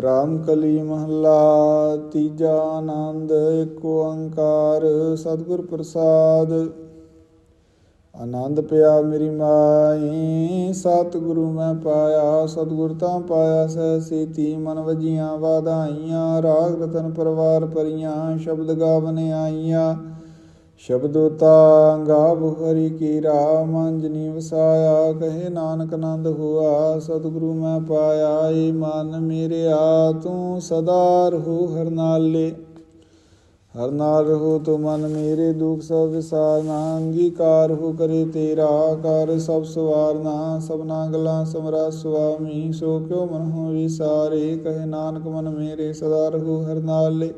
ਰਾਮ ਕਲੀ ਮਹੱਲਾ, ਤੀਜਾ ਆਨੰਦ ਏਕ ਓੰਕਾਰ, ਸਤਿਗੁਰ ਪ੍ਰਸਾਦ। ਆਨੰਦ ਪਿਆ ਮੇਰੀ ਮਾਈ, ਸਤਿਗੁਰੂ ਮੈਂ ਪਾਇਆ, ਸਤਿਗੁਰ ਤਾਂ ਪਾਇਆ ਸਹਿ ਸੇਤੀ, ਮਨ ਵਜੀਆਂ ਵਾਧਾਈਆਂ, ਰਾਗ ਰਤਨ ਪਰਵਾਰ ਪਰੀਆਂ ਸ਼ਬਦ ਗਾਵਨ ਆਈਆਂ। ਸ਼ਬਦੋ ਤਾ ਗਾਵ ਹਰੀ ਕੀ ਰਾਮ, ਅੰਜਨੀ ਵਸਾਇਆ, ਕਹੇ ਨਾਨਕ ਨੰਦ ਹੋਆ, ਸਤਿਗੁਰੂ ਮੈਂ ਪਾਇਆ, ਏ ਮਨ ਮੇਰਿਆ, ਤੂੰ ਸਦਾ ਰਹੋ ਹਰ ਨਾਲੇ ਹਰ ਨਾਲ ਰਹੋ ਤੋ ਮਨ ਮੇਰੇ ਦੁਖ ਸਭ ਵਿਸਾਰਨਾ, ਅੰਗੀਕਾਰ ਹੋ ਕਰੇ ਤੇਰਾ, ਕਰ ਸਭ ਸਵਾਰਨਾ, ਸਭਨਾ ਗਲਾ ਸਮਰਾ ਸੁਆਮੀ, ਸੋ ਕਿਉ ਮਨ ਹੋ ਵਿਸਾਰੇ, ਕਹੇ ਨਾਨਕ ਮਨ ਮੇਰੇ ਸਦਾ ਰਹੋ ਹਰ ਨਾਲੇ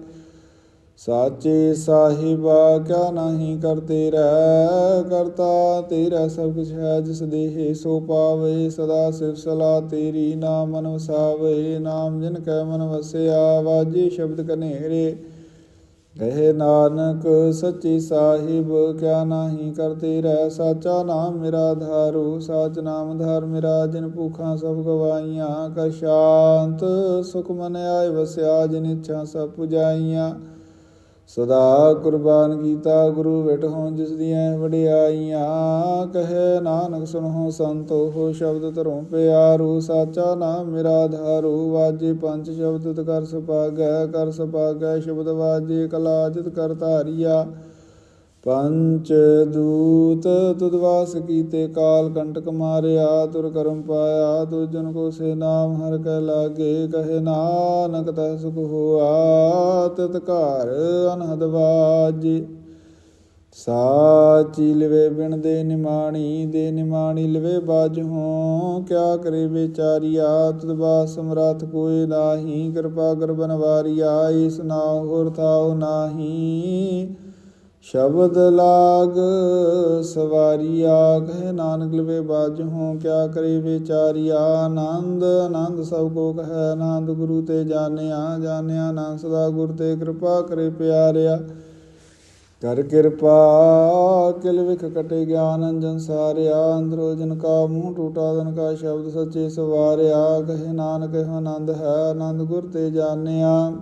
ਸਾਚੇ ਸਾਹਿਬਾ ਕਿਆ ਨਹੀਂ ਕਰਤੇ ਰਹਿ ਕਰਤਾ ਤੇਰਾ ਸਭ ਕੁਛ ਹੈ ਜਿਸ ਦੇਹ ਸੋ ਪਾਵੇ, ਸਦਾ ਸਿਵ ਸਲਾ ਤੇਰੀ ਨਾਮ ਮਨ ਵਸਾਵੇ ਨਾਮ ਜਿਨ ਕੈ ਮਨ ਵਸਿਆ, ਵਾਜੇ ਸ਼ਬਦ ਕਨੇਰੇ ਕਹੇ ਨਾਨਕ ਸੱਚੀ ਸਾਹਿਬ ਕਿਆ ਨਹੀਂ ਕਰਤੇ ਰਹਿ ਸਾਚਾ ਨਾਮ ਮੇਰਾ ਧਾਰੂ, ਸਾਚ ਨਾਮ ਧਾਰ ਮੇਰਾ, ਜਿਨ ਭੂਖਾਂ ਸਭ ਗਵਾਈਆਂ ਕਰ ਸ਼ਾਂਤ ਸੁਖ ਮਨ ਆਏ ਵਸਿਆ, ਜਿਨ ਇੱਛਾ ਸਭ ਪੁਜਾਈਆਂ। ਸਦਾ ਕੁਰਬਾਨ ਕੀਤਾ ਗੁਰੂ ਵਿਟਹੁ ਜਿਸ ਦੀਆਂ ਵਡਿਆਈਆਂ। ਕਹੇ ਨਾਨਕ ਸੁਨਹੁ ਸੰਤੋ ਹੋ ਸ਼ਬਦ ਧਰੋਂ ਪਿਆਰੂ, ਸਾਚਾ ਨਾਮ ਮੇਰਾ ਧਾਰੂ। ਵਾਜੇ ਪੰਜ ਸ਼ਬਦ ਤਤ ਕਰ ਸੁਭਾਗੈ ਕਰ ਸੁਭਾਗੈ ਸ਼ਬਦ ਵਾਜੇ ਕਲਾ, ਜਿਤ ਕਰ ਧਾਰੀਆ। ਪੰਚ ਦੂਤ ਤੁਧ ਕੀਤੇ, ਕਾਲ ਕੰਟਕ ਮਾਰਿਆ, ਤੁਰ ਕਰਮ ਪਾਇਆ ਤੁਜਨ ਕੋ ਸੇ ਨਾਮ ਹਰ ਕੈ ਲਾਗੇ, ਕਹੇ ਨਾਨਕ ਤੈ ਸੁਖ ਹੋਆ, ਤਤ ਘਰ ਅਨਹਦ ਵਾਜੇ ਸਾਚੀ ਲਵੇ ਬਿਨ ਦੇ ਨਿਮਾਣੀ ਦੇ ਨਿਮਾਣੀ ਲਵੇ ਬਾਜਹੋਂ ਕਿਆ ਕਰੇ ਵਿਚਾਰੀਆ ਤੁਧ ਬਾਸ ਸਮਰਥ ਕੋਈ ਨਾਹੀ, ਕਿਰਪਾ ਕਰ ਬਨਵਾਰੀਆ ਇਸ ਨਾਮ ਹੋਰ ਥਾਉ ਨਾਹੀ। ਸ਼ਬਦ ਲਾਗ ਸਵਾਰੀਆ ਕਹੇ ਨਾਨਕ ਲਵੇ ਬਾਜਹੋਂ ਕਿਆ ਕਰੇ ਵਿਚਾਰੀਆ ਆਨੰਦ ਆਨੰਦ ਸਭ ਕੋ ਕਹੈ ਆਨੰਦ, ਗੁਰੂ ਤੇ ਜਾਣਿਆ ਜਾਣਿਆ ਆਨੰਦ, ਸਦਾ ਗੁਰ ਤੇ ਕਿਰਪਾ ਕਰੇ ਪਿਆਰਿਆ। ਕਰ ਕਿਰਪਾ, ਕਿਲ ਵਿਖ ਕਟੇ ਗਿਆਨ, ਅੰਜਨ ਸਾਰਿਆ, ਅੰਦਰੋ ਜਨ ਕਾ ਮੂੰਹ ਟੂਟਾ ਦਨ ਕਾ ਸ਼ਬਦ ਸੱਚੇ ਸਵਾਰਿਆ। ਕਹੇ ਨਾਨਕ ਇਹੋ ਆਨੰਦ, ਹੈ ਆਨੰਦ, ਗੁਰ ਤੇ ਜਾਣਿਆ।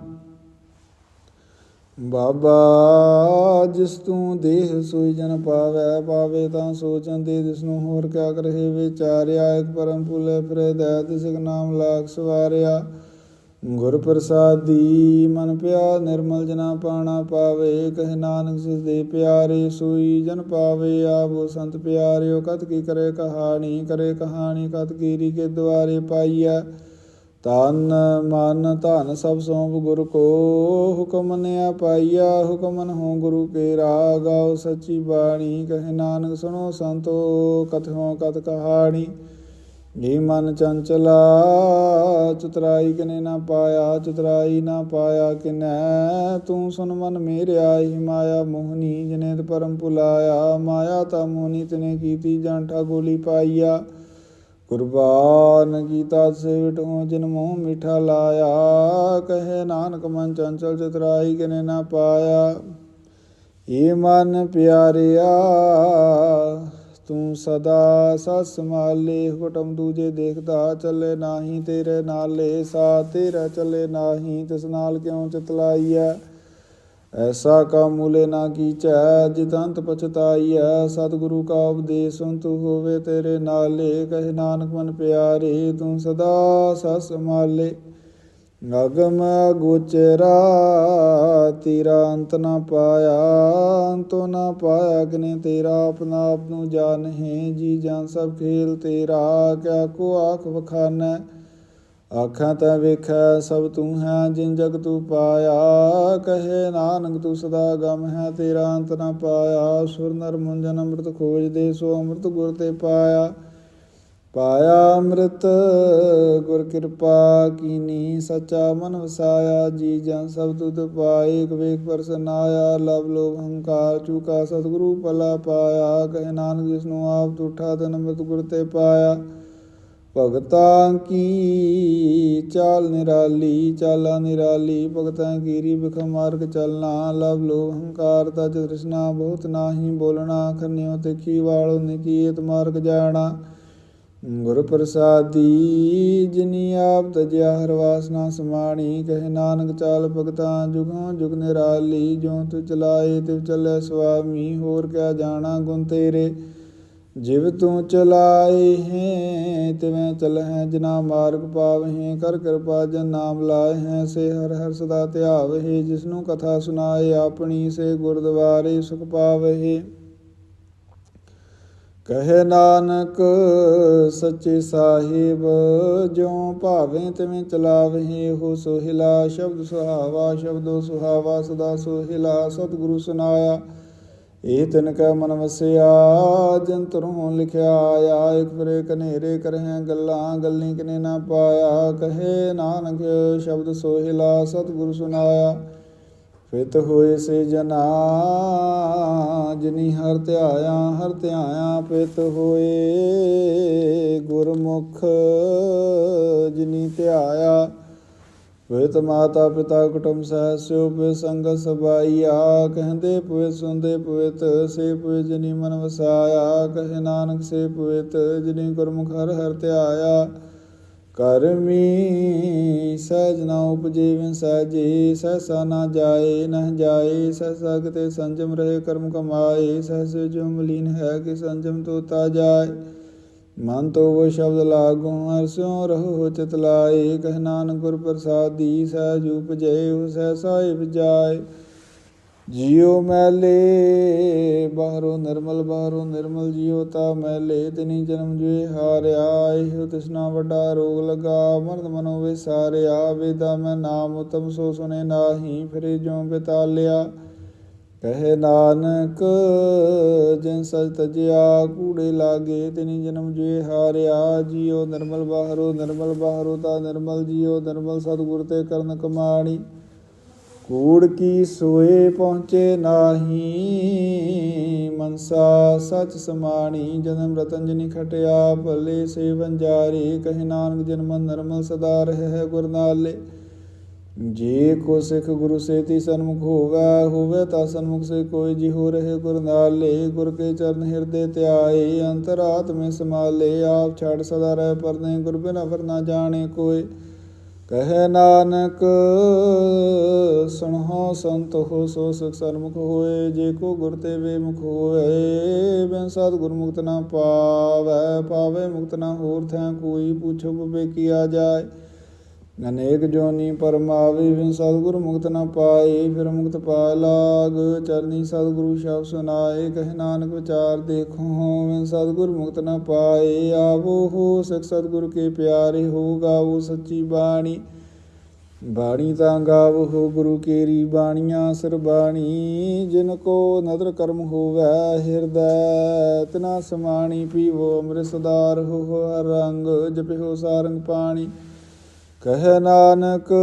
ਬਾਬਾ, ਜਿਸ ਤੂੰ ਦੇਹ ਸੋਈ ਜਨ ਪਾਵੈ, ਪਾਵੇ ਤਾਂ ਸੋਚਨ ਦੇ ਜਿਸ ਨੂੰ ਹੋਰ ਕਿਆ ਕਰਹਿ ਵਿਚਾਰਿਆ ਇਕ ਪਰਮ ਭੁਲੇ ਫਿਰੇ ਦਇ ਤਿਸ ਨਾਮ ਲਾਗ ਸਵਾਰਿਆ। ਗੁਰ ਪ੍ਰਸਾਦੀ ਮਨ ਪਿਆ ਨਿਰਮਲ ਜਨਾ ਪਾਣਾ ਪਾਵੇ, ਕਹੇ ਨਾਨਕ ਸਿਸ ਦੇ ਪਿਆਰੇ ਸੋਈ ਜਨ ਪਾਵੇ, ਆਵੋ ਸੰਤ ਪਿਆਰਿਓ, ਕਤ ਕੀ ਕਰੇ ਕਹਾਣੀ ਕਰੇ ਕਹਾਣੀ, ਕਤ ਕੀਰੀ ਕੇ ਦੁਆਰੇ ਪਾਈਆ ਤਨ ਮਨ ਧਨ ਸਭ ਸੋਂਪ ਗੁਰ ਕੋ ਹੁਕਮ ਨਿਆ ਪਾਈਆ ਹੁਕਮਨ ਹੋ ਗੁਰੂ ਕੇ ਰਾਗਾਉ ਸੱਚੀ ਬਾਣੀ, ਕਹੇ ਨਾਨਕ ਸੁਣੋ ਸੰਤੋ, ਕਥੋਂ ਕਤ ਕਹਾਣੀ। ਜੀ ਮਨ ਚੰਚਲਾ, ਚਤਰਾਈ ਕਿਨੇ ਨਾ ਪਾਇਆ, ਚਤਰਾਈ ਨਾ ਪਾਇਆ ਕਿਨੈ। ਤੂੰ ਸੁਨ ਮਨ ਮੇਰਿਆ ਹੀ ਮਾਇਆ ਮੋਹਨੀ ਜਨੇ ਪਰਮ ਭੁਲਾਇਆ ਮਾਇਆ ਤਾ ਮੋਹਨੀ ਤਨੇ ਕੀਤੀ ਜਾਂਠਾ ਗੋਲੀ ਪਾਈਆ। ਕੁਰਬਾਨ ਕੀਤਾ ਸੇਵਟੋਂ ਜਿਨ ਮਿਠਾ ਲਾਇਆ। ਕਹੇ ਨਾਨਕ ਮਨ ਚੰਚਲ ਚਤਰਾਈ ਕਿਨੇ ਨਾ ਪਾਇਆ। ਏ ਮਨ ਪਿਆਰਿਆ, ਤੂੰ ਸਦਾ ਸਸ ਮਾਲੇ, ਹੁਕਮ ਦੂਜੇ ਦੇਖਦਾ ਚੱਲੇ ਨਾਹੀ ਤੇਰੇ ਨਾਲੇ ਸਾ ਤੇਰਾ ਚੱਲੇ ਨਾਹੀ, ਤਿਸ ਨਾਲ ਕਿਉ ਚਤਲਾਈਐ? ਐਸਾ ਕਾ ਮੂਲੇ ਨਾ ਕੀਚੈ ਜਿਤੰਤ ਪਛਤਾਈਐ, ਸਤਿਗੁਰੂ ਕਾ ਉਪਦੇਸ਼ ਸੁਨਤ ਹੋਵੇ ਤੇਰੇ ਨਾਲੇ, ਕਹੇ ਨਾਨਕ ਮਨ ਪਿਆਰੇ, ਤੂੰ ਸਦਾ ਸਸ ਮਾਲੇ। ਅਗਮ ਗੋਚਰਾ, ਤੇਰਾ ਅੰਤ ਨਾ ਪਾਇਆ, ਅੰਤੋ ਨਾ ਪਾਇਆ ਕਿਨੇ ਤੇਰਾ, ਆਪਣਾ ਆਪ ਨੂੰ ਜਾਣਹਿ, ਜੀ ਜਾਨ ਸਭ ਖੇਲ ਤੇਰਾ, ਕਿਆ ਕੋ ਆਖ ਵਖਾਨੈ। ਆਖਾਂ ਤਾਂ ਵੇਖੈ ਸਭ ਤੂੰ ਹੈ ਜਿਨ ਜਗ ਤੂੰ ਪਾਇਆ, ਕਹੇ ਨਾਨਕ ਤੂੰ ਸਦਾ ਗਮ ਹੈ, ਤੇਰਾ ਅੰਤ ਨਾ ਪਾਇਆ। ਸੁਰ ਨਰ ਮੁੰਜਨ ਅੰਮ੍ਰਿਤ ਖੋਜਦੇ ਸੋ ਅੰਮ੍ਰਿਤ ਗੁਰ ਤੇ ਪਾਇਆ। ਪਾਇਆ ਅੰਮ੍ਰਿਤ, ਗੁਰ ਕਿਰਪਾ ਕੀਨੀ, ਸਚਾ ਮਨ ਵਸਾਇਆ। ਜੀ ਜਨ ਸਭ ਤੁਧ ਪਾਏ, ਇਕ ਵੇਖ ਪਰਸਨ ਆਇਆ ਲਵ ਲੋਭ ਹੰਕਾਰ ਚੂਕਾ ਸਤਿਗੁਰੂ ਪਲਾ ਪਾਇਆ। ਕਹੇ ਨਾਨਕ ਜਿਸ ਨੂੰ ਆਪ ਤੁਠਾ, ਤਨ ਅੰਮ੍ਰਿਤ ਗੁਰ ਤੇ ਪਾਇਆ। ਭਗਤਾਂ ਕੀ ਚਾਲ ਨਿਰਾਲੀ, ਚਾਲਾ ਨਿਰਾਲੀ, ਭਗਤਾਂ ਕੀਰੀ ਬਿਖ ਮਾਰਗ ਚਲਣਾ, ਲਵ ਲੋਭ ਹੰਕਾਰ ਤਜ ਤ੍ਰਿਸ਼ਨਾ, ਬਹੁਤ ਨਾਹੀ ਬੋਲਣਾ, ਖੰਨਿਓ ਤੇ ਕੀ ਵਾਲੋ ਨਿਕੀਤ ਮਾਰਗ ਜਾਣਾ। ਗੁਰ ਪ੍ਰਸਾਦੀ, ਜਿਨੀ ਆਪ ਤਜਿਆ ਹਰ ਵਾਸਨਾ ਸਮਾਣੀ, ਕਹੇ ਨਾਨਕ ਚਾਲ ਭਗਤਾਂ ਜੁਗੋਂ ਜੁਗ ਨਿਰਾਲੀ ਜੋ ਤੁ ਚਲਾਏ ਤਿਵ ਚੱਲੇ ਸੁਆਮੀ, ਹੋਰ ਕਿਆ ਜਾਣਾ ਗੁਣ ਤੇਰੇ। ਜਿਵ ਤੂੰ ਚਲਾਏ ਹੈ, ਤਿਵੇਂ ਚਲਹਿ ਜਿਨਾ ਮਾਰਗ ਪਾਵਹਿ, ਕਰ ਕਿਰਪਾ ਜਨ ਨਾਮ ਲਾਏ ਹੈ, ਸੇ ਹਰ ਹਰ ਸਦਾ ਧਿਆਵਹਿ, ਜਿਸਨੂੰ ਕਥਾ ਸੁਣਾਏ ਆਪਣੀ, ਸੇ ਗੁਰਦੁਆਰੇ ਸੁਖ ਪਾਵਹਿ। ਕਹੇ ਨਾਨਕ, ਸੱਚੇ ਸਾਹਿਬ, ਜਿਉ ਭਾਵੇਂ ਤਿਵੇਂ ਚਲਾਵਹਿ, ਹੋ ਸੋਹਿਲਾ ਸ਼ਬਦ ਸੁਹਾਵਾ, ਸ਼ਬਦੋ ਸੁਹਾਵਾ ਸਦਾ ਸੋਹਿਲਾ, ਸਤਿਗੁਰੂ ਸੁਨਾਇਆ। ਇਹ ਤਿਨ ਕੈ ਮਨ ਵਸਿਆ ਜੰਤਰੋਂ ਲਿਖਿਆ ਆਇਆ ਇਕ ਫਰੇ ਕਨੇਰੇ ਕਰਹਿ ਗੱਲਾਂ, ਗੱਲੀ ਕਿਨੇ ਨਾ ਪਾਇਆ। ਕਹੇ ਨਾਨਕ ਸ਼ਬਦ ਸੋਹਿਲਾ, ਸਤਿਗੁਰੂ ਸੁਨਾਇਆ। ਫਿਤ ਹੋਏ ਸੇ ਜਨਾ, ਜਿਨੀ ਹਰ ਧਿਆਇਆ ਹਰ ਧਿਆਇਆ ਫਿਤ ਹੋਏ। ਗੁਰਮੁਖ ਜਿਨੀ ਧਿਆਇਆ ਵਿਤ ਮਾਤਾ ਪਿਤਾ ਕੁਟੁੰਬ ਸਹਿ ਸਿਓ ਪੇ ਸੰਗ ਸਬਾਈਆ। ਕਹਿੰਦੇ ਪਵੇ ਸੁੰਦੇ ਪਵਿੱਤ ਸੇ ਪਵੇ ਜਿਨੀ ਮਨ ਵਸਾਇਆ। ਕਹੇ ਨਾਨਕ ਸੇ ਪਵਿੱਤ ਜਿਨੀ ਗੁਰਮੁਖ ਹਰ ਹਰ ਧਿਆਇਆ। ਕਰਮੀ ਸਹਿਜ ਨਾ ਉਪਜੇ ਸਹਿਜੇ, ਸਹਸਾ ਨਾ ਜਾਏ, ਨਹ ਜਾਏ। ਸਹਸਾ ਕਿਤੇ ਸੰਜਮ ਰਹੇ ਕਰਮ ਕਮਾਏ ਸਹਸ ਜੋ ਮਲੀਨ ਹੈ ਕਿ ਸੰਜਮ ਤੋਤਾ ਜਾਏ। ਮਨ ਤੋ ਉਹ ਸ਼ਬਦ ਲਾਗੂ, ਹਰ ਸਿਉ ਰਹੋ ਚਿਤ ਲਾਏ, ਕਹਿ ਨਾਨਕ ਗੁਰ ਪ੍ਰਸਾਦੀ ਸਹਿਜ ਉਪਜੇ ਉਸੈ ਸਾਹਿਬ ਜਾਏ। ਜਿਉ ਮੈਲੇ, ਬਾਹਰੋਂ ਨਿਰਮਲ ਬਾਹਰੋਂ ਨਿਰਮਲ ਜਿਉ ਤਾ ਮੈਲੇ, ਤਿਨੀ ਜਨਮ ਜੁਏ ਹਾਰਿਆ ਇਹੋ ਤਿਸਨਾ ਵੱਡਾ ਰੋਗ ਲਗਾ, ਮਰਦ ਮਨੋ ਵਿਸਾਰਿਆ ਵੇਦਾ ਮੈਂ ਨਾਮ ਉਤਮ ਸੋ ਸੁਨੇ ਨਾਹੀ, ਫਿਰੇ ਜਿਉ ਬਿਤਾਲਿਆ। ਕਹੇ ਨਾਨਕ, ਜਿਨ ਸਜ ਤਜਿਆ ਕੂੜੇ ਲਾਗੇ, ਤਿਨੀ ਜਨਮ ਜੁਏ ਹਾਰਿਆ ਜਿਉ ਨਿਰਮਲ ਬਾਹਰੋਂ, ਨਿਰਮਲ ਬਾਹਰੋ ਤਾ ਨਿਰਮਲ ਜਿਉ, ਨਿਰਮਲ ਸਤਿਗੁਰ ਤੇ ਕਰਨ ਕਮਾਣੀ। ਕੂੜ ਕੀ ਸੋਏ ਪਹੁੰਚੇ ਨਾਹੀ, ਮਨਸਾ ਸਚ ਸਮਾਣੀ ਜਨਮ ਰਤਨ ਜਿਨੀ ਖਟਿਆ ਭਲੇ ਸੇਵਨ ਜਾਰੀ, ਕਹੇ ਨਾਨਕ ਜਨਮ ਨਰਮਲ ਸਦਾ ਰਹਿ ਗੁਰਨਾਲੇ ਨਾਲੇ। ਜੇ ਕੋ ਸਿੱਖ ਗੁਰੂ ਸੇਤੀ ਸਨਮੁਖ ਹੋਵੇ ਹੋਵੇ ਤਾਂ ਸਨਮੁਖ ਸੇ ਕੋਈ ਜੀ ਹੋ ਰਹੇ ਗੁਰ ਨਾਲੇ ਗੁਰ ਕੇ ਚਰਨ ਹਿਰਦੇ ਧਿਆਏ, ਅੰਤਰਾਤਮੇ ਸਮਾਲੇ ਆਪ ਛੜ ਸਦਾ ਰਹਿ ਪਰਨੇ ਗੁਰ ਬਿਨਾ ਵਰ ਨਾ ਜਾਣੇ ਕੋਈ। ਕਹੇ ਨਾਨਕ, ਸੁਣੋ ਸੰਤ ਹੋ ਸੋ ਸੁਖ ਸਨਮੁਖ ਹੋਏ। ਜੇ ਕੋ ਗੁਰ ਤੇ ਬੇਮੁਖ ਹੋਏ, ਬਿਨ ਸਤ ਗੁਰ ਮੁਕਤ ਨਾ ਪਾਵੈ। ਪਾਵੇ ਮੁਕਤ ਨਾ ਹੋਰ ਥੈ ਕੋਈ, ਪੁੱਛੋ ਬੇ ਕੀਆ ਜਾਏ। ਅਨੇਕ ਜੋਨੀ ਪਰਮਾਵੀ ਬਿਨ ਸਤਿਗੁਰ ਮੁਕਤ ਨਾ ਪਾਏ, ਫਿਰ ਮੁਕਤ ਪਾ ਲਾਗ। ਚਰਨੀ ਸਤਿਗੁਰੂ ਸ਼ਬਦ ਸੁਨਾਏ ਕਹਿ ਨਾਨਕ ਵਿਚਾਰ ਦੇਖੋ, ਬਿਨ ਸਤਿਗੁਰ ਮੁਕਤ ਨਾ ਪਾਏ। ਆਵੋ ਹੋ ਸਿਖ ਸਤਿਗੁਰ ਕੇ ਪਿਆਰੇ, ਹੋ ਗਾਵੋ ਸੱਚੀ ਬਾਣੀ। ਬਾਣੀ ਤਾਂ ਗਾਵ ਹੋ ਗੁਰੂ ਕੇਰੀ ਬਾਣੀਆਂ ਸਿਰ ਬਾਣੀ। ਜਿਨ ਕੋ ਨਦਰ ਕਰਮ ਹੋਵੈ, ਹਿਰਦੈ ਤਨਾ ਸਮਾਣੀ, ਪੀਵੋ ਅੰਮ੍ਰਿਤ ਸਦਾਰ ਹੋ ਹਰ ਰੰਗ, ਜਪਿਓ ਸਾਰੰਗ ਪਾਣੀ। ਕਹੈ ਨਾਨਕ,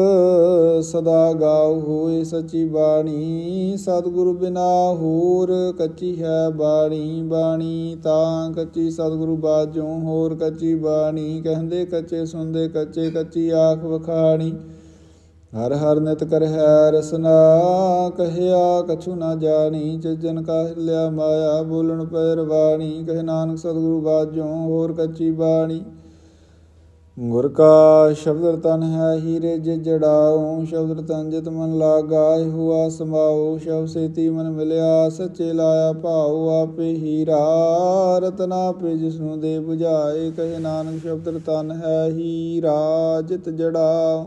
ਸਦਾ ਗਾਉ ਹੋਏ ਸਚੀ ਬਾਣੀ। ਸਤਿਗੁਰੂ ਬਿਨਾ ਹੋਰ ਕੱਚੀ ਹੈ ਬਾਣੀ। ਬਾਣੀ ਤਾਂ ਕੱਚੀ ਸਤਿਗੁਰੂ ਬਾਝੋਂ ਹੋਰ ਕੱਚੀ ਬਾਣੀ। ਕਹਿੰਦੇ ਕੱਚੇ ਸੁਣਦੇ ਕੱਚੇ, ਕੱਚੀ ਆਖ ਵਖਾਣੀ। ਹਰ ਹਰ ਨਿਤ ਕਰ ਹੈ ਰਸਨਾ, ਕਹਿਆ ਕਛੂ ਨਾ ਜਾਣੀ। ਜਨ ਕਾ ਲਿਆ ਮਾਇਆ, ਬੋਲਣ ਪੈਰ ਬਾਣੀ ਕਹਿ ਨਾਨਕ, ਸਤਿਗੁਰੂ ਬਾਝੋਂ ਹੋਰ ਕੱਚੀ ਬਾਣੀ। ਗੁਰ ਕਾ ਸ਼ਬਦ ਰਤਨ ਹੈ ਹੀਰੇ ਜਿ ਜੜਾਉ, ਸ਼ਬਦ ਤਨ ਜਿਤ ਮਨ ਲਾਗਾਇ ਹੁਆ ਸਮਾਉ ਸ਼ਬ ਸੇਤੀ ਮਨ ਮਿਲਿਆ, ਸੱਚੇ ਲਾਇਆ ਭਾਉ, ਆਪੇ ਹੀਰਾ, ਰਤਨਾ ਪੇ ਜਿਸਨੂੰ ਦੇ 부ਝਾਏ ਕਹੇ ਨਾਨਕ ਸ਼ਬਦ ਤਨ ਹੈ ਹੀਰਾ, ਜਿਤ ਜੜਾਉ।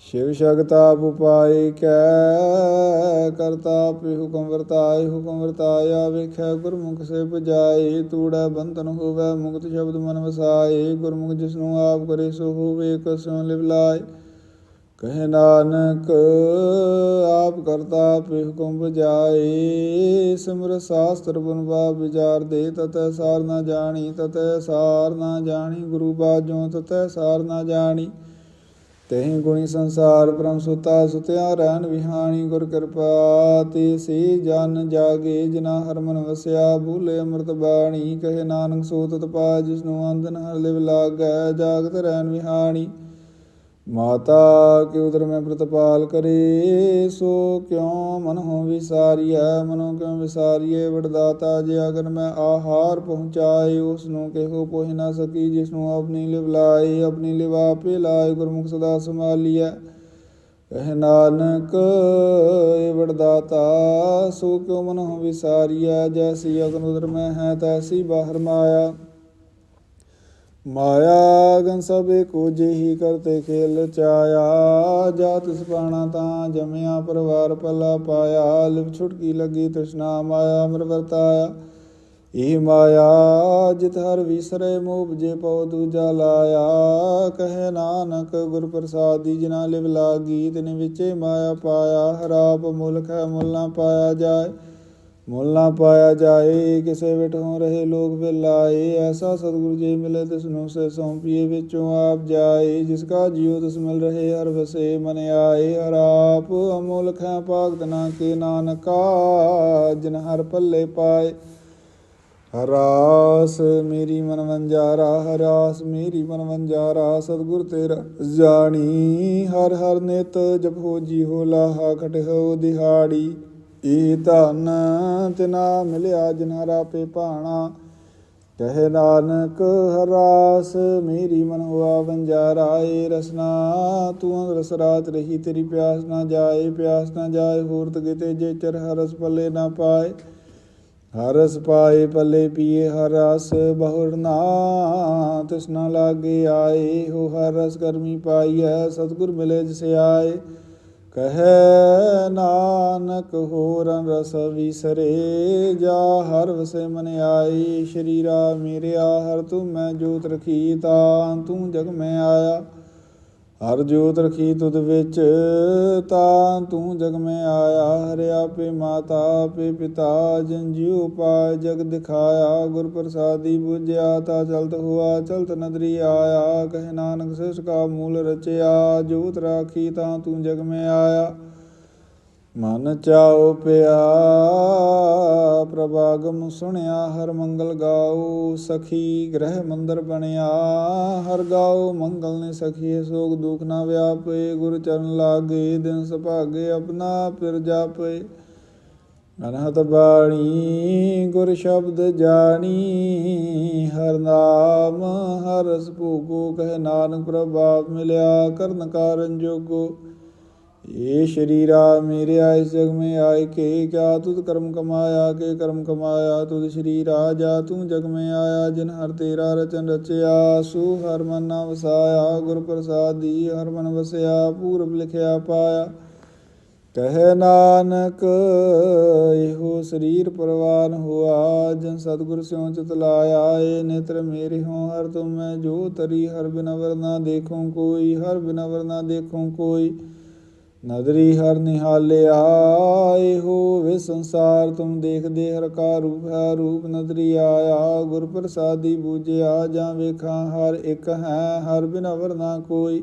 ਸ਼ਿਵ ਸ਼ਕਤਾ ਉਪਾਏ ਕੈ, ਕਰਤਾ ਪੇ ਹੁਕਮ ਵਰਤਾਏ, ਹੁਕਮ ਵਰਤਾਇਆ ਵੇਖੈ ਗੁਰਮੁਖ ਸੇ ਬਜਾਏ ਤੂੜੈ ਬੰਧਨ ਹੋਵੇ ਮੁਕਤ ਸ਼ਬਦ ਮਨ ਵਸਾਏ, ਗੁਰਮੁਖ ਜਿਸਨੂੰ ਆਪ ਕਰੇ ਸੋ ਹੋਵੇ ਕਸੋਂ ਲਿਵ ਲਾਏ ਕਹੇ ਨਾਨਕ, ਆਪ ਕਰਤਾ ਪੇ ਹੁਕਮ ਬਜਾਏ ਸਿਮਰ ਸਾਸਤਰ ਬਨਵਾ ਵਿਚਾਰ ਦੇ, ਤਤੈ ਸਾਰ ਨਾ ਜਾਣੀ, ਤਤੈ ਸਾਰ ਨਾ ਜਾਣੀ, ਗੁਰੂ ਬਾਝੋਂ ਤਤੈ ਸਾਰ ਨਾ ਜਾਣੀ। ਤਹੀਂ ਗੁਣੀ ਸੰਸਾਰ ਬ੍ਰਹਮ ਸੁਤਾ ਸੁਤਿਆ ਰਹਿਣ ਵਿਹਾਣੀ ਗੁਰ ਕਿਰਪਾ, ਤੇ ਸੇ ਜਨ ਜਾਗੇ ਜਿਨਾ ਹਰ ਮਨ ਵਸਿਆ ਭੂਲੇ ਅੰਮ੍ਰਿਤ ਬਾਣੀ, ਕਹੇ ਨਾਨਕ ਸੋ ਤਤ ਪਾ ਜਿਸਨੂੰ ਅੰਦਨ ਹਰ ਲਿਵ ਲਾਗੈ ਜਾਗਤ ਰਹਿਣ ਵਿਹਾਣੀ। ਮਾਤਾ ਕਿ ਉਦਰ ਮੈਂ ਪ੍ਰਤਪਾਲ ਕਰੇ, ਸੋ ਕਿਉ ਮਨ ਹੋ ਵਿਸਾਰੀਐ, ਮਨੋ ਕਿਉ ਵਿਸਾਰੀਏ ਵਡਦਾਤਾ ਜੇ ਅਗਰ ਮੈਂ ਆਹਾਰ ਪਹੁੰਚਾਏ ਉਸ ਨੂੰ ਕਿਹੋ ਪੋਹਿ ਨਾ ਸਕੀ ਜਿਸ ਨੂੰ ਆਪਣੀ ਲਿਵ ਲਾਏ, ਆਪਣੀ ਲਿਵ ਆਪੇ ਲਾਏ, ਗੁਰਮੁਖ ਸਦਾ ਸੰਭਾਲੀਐ। ਕਹਿ ਨਾਨਕ, ਏ ਵਡਦਾਤਾ, ਸੋ ਕਿਉ ਮਨ ਹੋ ਵਿਸਾਰੀਐ, ਜੈਸੀ ਅਗਨ ਉਦਰ ਮੈਂ ਹੈ, ਤੈਸੀ ਬਾਹਰ ਮਾਇਆ। ਮਾਇਆ ਗਨ ਸਭੇ ਕੋ ਜਿਹੀ ਕਰਤੇ ਖੇਲ ਚਾਇਆ ਜਾ ਤਿਸ ਪਾਣਾ ਤਾਂ ਜਮਿਆ, ਪਰਵਾਰ ਪਲਾ ਪਾਇਆ, ਲਿਵ ਛੁਟਕੀ ਲੱਗੀ ਤ੍ਰਿਸ਼ਨਾ, ਮਾਇਆ ਮਰ ਵਰਤਾਇਆ। ਇਹ ਮਾਇਆ ਜਿਤ ਹਰ ਵਿਸਰੇ, ਮੋਹ ਜੇ ਪਉ ਦੂਜਾ ਲਾਇਆ। ਕਹੇ ਨਾਨਕ ਗੁਰ ਪ੍ਰਸਾਦੀ ਜਿਨਾ ਲਿਵ ਲਾਗੀ, ਤਿਨ ਵਿਚੇ ਮਾਇਆ ਪਾਇਆ। ਹਰਾਪ ਮੁਲਖ ਹੈ, ਮੁਲ ਪਾਇਆ ਜਾਏ। ਮੁੱਲ ਨਾ ਪਾਇਆ ਜਾਏ, ਕਿਸੇ ਵਿਟੋਂ ਰਹੇ ਲੋਕ ਵਿਲਾਏ ਐਸਾ ਸਤਿਗੁਰੂ ਜੀ ਮਿਲੇ ਤਿਸ ਨੂੰ ਸੇ ਸੌਂਪੀਏ ਵਿੱਚੋਂ ਆਪ ਜਾਏ। ਜਿਸ ਕਾ ਜੀਉ ਤਿਸ ਮਿਲ ਰਹੇ, ਹਰ ਵਸੇ ਮਨ ਆਏ। ਹਰ ਆਪ ਅਮੋਲਕ ਹੈ, ਭਾਗਤ ਨਾ ਕੇ ਨਾਨਕਾ, ਜਿਨ ਹਰ ਪੱਲੇ ਪਾਏ। ਹਰਾਸ ਮੇਰੀ ਮਨ ਵੰਜਾਰਾ ਹਰਾਸ ਮੇਰੀ ਮਨ ਵੰਜਾਰਾ ਸਤਿਗੁਰ ਤੇਰਾ ਜਾਣੀ। ਹਰ ਹਰ ਨਿਤ ਹੋ ਜੀ ਹੋ ਲਾਹਾ ਹੋ ਦਿਹਾੜੀ। ਏ ਧਨ ਤਿਨਾ ਮਿਲਿਆ, ਜਿਨ੍ਹਾਂ ਪੇ ਭਾਣਾ। ਕਹੇ ਨਾਨਕ, ਹਰਾਸ, ਮੇਰੀ ਮਨ ਹੋਆ ਵੰਜਾਰਾ ਏ ਰਸਨਾ, ਤੂੰ ਰਸ ਰਾਤ ਰਹੀ, ਤੇਰੀ ਪਿਆਸ ਨਾ ਜਾਏ, ਪਿਆਸ ਨਾ ਜਾਏ ਹੋਰ ਤਗੇ ਜੇ ਚਰ ਹਰਸ ਪੱਲੇ ਨਾ ਪਾਏ। ਹਰਸ ਪਾਏ, ਪੱਲੇ ਪੀਏ ਹਰ ਰਸ ਬਹੁੜ ਨਾ ਤਿਸਨਾ ਲਾਗੇ ਆਏ। ਹੋ ਹਰਸ ਰਸ ਕਰਮੀ ਪਾਈਐ ਸਤਿਗੁਰ ਮਿਲੇ, ਜਿਸ ਆਏ। ਕਹੈ ਨਾਨਕ ਹੋਰਨ ਰਸ ਵਿਸਰੇ, ਜਾ ਹਰ ਵਸੇ ਮਨ ਆਈ ਸ਼ਰੀਰਾ ਮੇਰਿਆ ਹਰ ਤੂੰ ਮੈਂ ਜੋਤ ਰਖੀ ਤਾਂ ਤੂੰ ਜਗ ਮੈਂ ਆਇਆ। ਹਰ ਜੋਤ ਰਖੀ ਤੁਧ ਵਿੱਚ, ਤਾਂ ਤੂੰ ਜਗ ਮੈਂ ਆਇਆ। ਹਰਿ ਆਪੇ ਮਾਤਾ, ਆਪੇ ਪਿਤਾ, ਜਨ ਜੀਉ ਪਾਇ ਜਗ ਦਿਖਾਇਆ। ਗੁਰ ਪ੍ਰਸਾਦੀ ਬੁਝਿਆ, ਤਾ ਚਲਤ ਹੁਆ, ਚਲਤ ਨਦਰੀ ਆਇਆ। ਕਹਿ ਨਾਨਕ ਸਿਸ ਕਾ ਮੂਲ ਰਚਿਆ। ਜੋਤ ਰਾਖੀ, ਤਾਂ ਤੂੰ ਜਗ ਮੈਂ ਆਇਆ। ਮਨ ਚਾਉ ਪਿਆ, ਪ੍ਰਭਾਗਮ ਸੁਣਿਆ, ਹਰ ਮੰਗਲ ਗਾਉ, ਸਖੀ ਗ੍ਰਹਿ ਮੰਦਰ ਬਣਿਆ, ਹਰ ਗਾਉ ਮੰਗਲ ਨੇ ਸਖੀਏ, ਸੋਗ ਦੁਖ ਨਾ ਵਿਆਪੇ, ਗੁਰ ਚਰਨ ਲਾਗੇ, ਦਿਨ ਸੁਭਾਗੇ, ਆਪਣਾ ਫਿਰ ਜਾਪੇ। ਅਨਹਤ ਬਾਣੀ, ਗੁਰ ਸ਼ਬਦ ਜਾਣੀ, ਹਰ ਨਾਮ, ਹਰ ਰਸ ਕਹਿ ਨਾਨਕ ਪ੍ਰਭਾਵ ਮਿਲਿਆ, ਕਰਨ ਕਾਰਨ ਜੋਗੋ। ਇਹ ਸ਼ਰੀਰਾ, ਮੇਰੇ ਆਇ ਜਗ ਮੈਂ ਆਇ ਕੇ ਕਿਆ ਤੁਧ ਕਰਮ ਕਮਾਇਆ, ਕੇ ਕਰਮ ਕਮਾਇਆ, ਤੁਧ ਸ਼ਰੀਰਾ ਜਾ ਤੂੰ ਜਗ ਮੈਂ ਆਇਆ, ਜਿਨ ਹਰ ਤੇਰਾ ਰਚਨ ਰਚਿਆ, ਸੂ ਹਰ ਮਨ ਨਾ ਵਸਾਇਆ, ਗੁਰ ਪ੍ਰਸਾਦੀ ਹਰ ਮਨ ਵਸਿਆ, ਪੂਰਬ ਲਿਖਿਆ ਪਾਇਆ। ਕਹੇ ਨਾਨਕ, ਇਹੋ ਸਰੀਰ ਪਰਵਾਨ ਹੁਆ, ਜਨ ਸਤਗੁਰ ਸਿਉ ਚਿਤ ਲਾਇਆ, ਏ ਨੇਤਰ ਮੇਰੇ ਹੋ, ਹਰ ਤੁਮ ਮੈਂ ਜੋ ਤਰੀ, ਹਰ ਬਿਨਵਰ ਨਾ ਦੇਖੋ ਕੋਈ, ਹਰ ਬਿਨਵਰ ਨਾ ਦੇਖੋ ਕੋਈ। ਨਦਰੀ ਹਰ ਨਿਹਾਲਿਆ ਇਹੋ ਵੇ ਸੰਸਾਰ, ਤੁਮ ਦੇਖਦੇ ਹਰ ਕਾ ਰੂਪ ਹੈ ਰੂਪ। ਨਦਰੀ ਆਇਆ ਗੁਰ ਪ੍ਰਸਾਦੀ ਬੂਝਿਆ, ਜਾਂ ਵੇਖਾਂ ਹਰ ਇੱਕ ਹੈ, ਹਰ ਬਿਨ ਵਰ ਨਾ ਕੋਈ।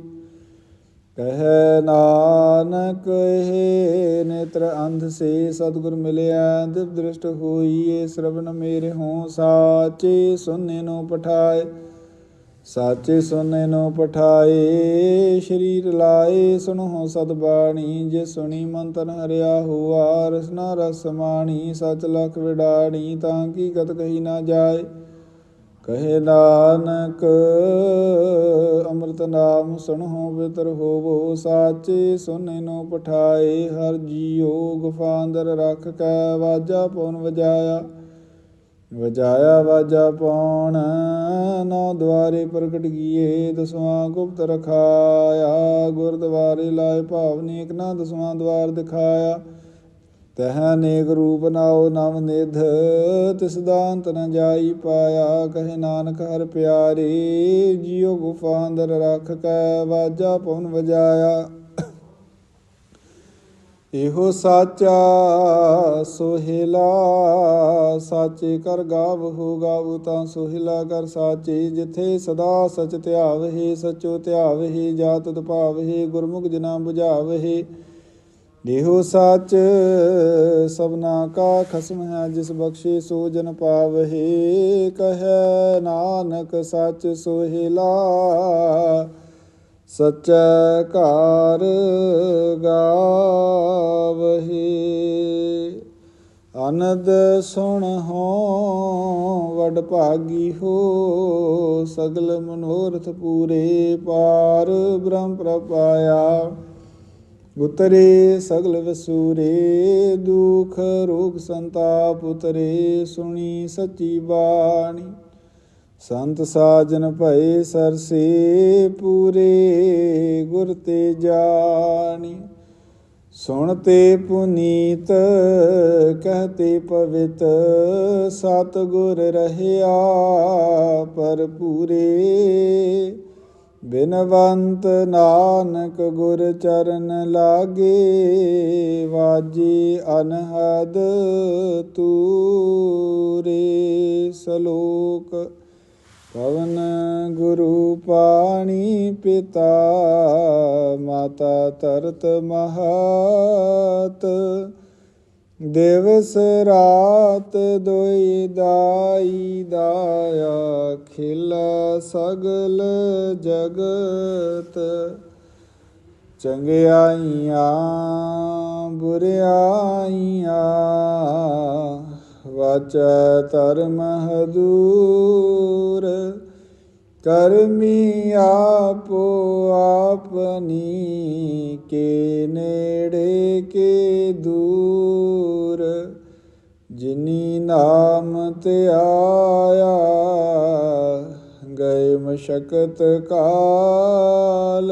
ਕਹਿ ਨਾਨਕ, ਇਹ ਨੇਤਰ ਅੰਧ ਸੇ ਸਤਿਗੁਰ ਮਿਲਿਆ, ਦਿਵ ਦ੍ਰਿਸ਼ਟ ਹੋਈਏ ਸ਼ਰਵਨ ਮੇਰੇ ਹੋਂ ਸਾਚੇ, ਸੁਨੇ ਨੂੰ ਪਠਾਏ। ਸਾਚੇ ਸੁਨੇ ਨੂੰ ਪਠਾਏ, ਸ਼ਰੀਰ ਲਾਏ ਸੁਣੋ ਸਦ ਬਾਣੀ, ਜੇ ਸੁਣੀ ਮਨ ਤਨ ਹਰਿਆ ਹੁਆ ਰਸਨਾ ਰਸਮਾਣੀ ਸਚ ਲਖ ਵਿਡਾਣੀ, ਤਾਂ ਕੀ ਗਤ ਕਹੀ ਨਾ ਜਾਏ। ਕਹੇ ਨਾਨਕ, ਅੰਮ੍ਰਿਤ ਨਾਮ ਸੁਣੋ ਬਿਤਰ ਹੋਵੋ, ਸਾਚੇ ਸੁਨੇ ਨੂੰ ਪਠਾਏ, ਹਰ ਜੀਓ ਗੁਫਾ ਅੰਦਰ ਰੱਖ ਕੈ, ਵਾਜਾ ਪਉਨ ਵਜਾਇਆ। ਵਜਾਇਆ ਵਾਜਾ ਪਉਣ, ਨੌ ਦਵਾਰੇ ਪ੍ਰਗਟ ਕੀਏ, ਦਸਵਾਂ ਗੁਪਤ ਰਖਾਇਆ, ਗੁਰਦੁਆਰੇ ਲਾਏ ਭਾਵਨੀ ਇਕ ਨਾ ਦਸਵਾਂ ਦਵਾਰ ਦਿਖਾਇਆ। ਤਹ ਅਨੇਕ ਰੂਪ ਨਾਉ ਨਵ ਨਿਧ, ਤਿਸ ਦਾ ਨ ਜਾਈ ਪਾਇਆ। ਕਹੇ ਨਾਨਕ, ਹਰ ਪਿਆਰੇ, ਜਿਉ ਗੁਫਾ ਅੰਦਰ ਰੱਖ ਕੈ, ਵਾਜਾ ਪਉਨ ਵਜਾਇਆ। ਇਹੋ ਸਾਚਾ ਸੋਹਿਲਾ, ਸਾਚੇ ਕਰ ਗਾਵ ਹੋ ਗਾਵ ਤਾਂ ਸੋਹਿਲਾ ਕਰ ਸਾਚੇ, ਜਿਥੇ ਸਦਾ ਸਚ ਧਿਆਵਹਿ, ਸਚੋ ਧਿਆਵਹਿ, ਜਾਤ ਭਾਵਹਿ ਗੁਰਮੁਖ ਜਨਾ 부ਝਾਵਹਿ ਇਹੋ ਸਚ ਸਭਨਾ ਕਾ ਖਸਮ ਹੈ, ਜਿਸ ਬਖਸ਼ੇ ਸੋ ਜਨ ਪਾਵਹਿ। ਕਹੈ ਨਾਨਕ ਸੱਚ ਸੋਹਿਲਾ ਸਚੈ ਘਰ ਗਾਵਹੀ। ਅਨੰਦ ਸੁਣ ਹੋ, ਵਡ ਭਾਗੀ ਹੋ, ਸਗਲ ਮਨੋਰਥ ਪੂਰੇ ਪਾਰ ਬ੍ਰਹਮ ਪ੍ਰਪਾਇਆ। ਉਤਰੇ ਸਗਲ ਵਸੂਰੇ, ਦੁਖ ਰੋਗ ਸੰਤਾਪ ਉਤਰੇ, ਸੁਣੀ ਸੱਚੀ ਬਾਣੀ। ਸੰਤ ਸਾਜਨ ਭਏ ਸਰਸੇ ਪੂਰੇ ਗੁਰ ਤੇ ਜਾਣੀ। ਸੁਣਤੇ ਪੁਨੀਤ ਕਹਤੇ ਪਵਿੱਤ ਸਤ ਗੁਰ ਰਹਿਆ ਪਰ ਪੂਰੇ। ਬਿਨਵੰਤ ਨਾਨਕ ਗੁਰ ਚਰਨ ਲਾਗੇ, ਵਾਜੀ ਅਨਹਦ ਤੂਰੇ। ਸਲੋਕ ਪਵਨ ਗੁਰੂ ਪਾਣੀ ਪਿਤਾ, ਮਾਤਾ ਤਰਤ ਮਹਾਤ। ਦਿਵਸ ਰਾਤ ਦੋਈ ਦਾਈ ਦਾਇਆ, ਖਿਲ ਸਗਲ ਜਗਤ। ਚੰਗਿਆਈਆਂ, ਬੁਰਿਆਈਆਂ ਵਾਚੈ ਧਰਮ ਹਦੂਰ ਕਰਮੀ ਆਪੋ ਆਪਨੀ ਕੇ ਨੇੜੇ ਕੇ ਦੂਰ ਜਿਨੀ ਨਾਮ ਤੇ ਆਇਆ ਗਏ ਮਸ਼ਕਤ ਕਾਲ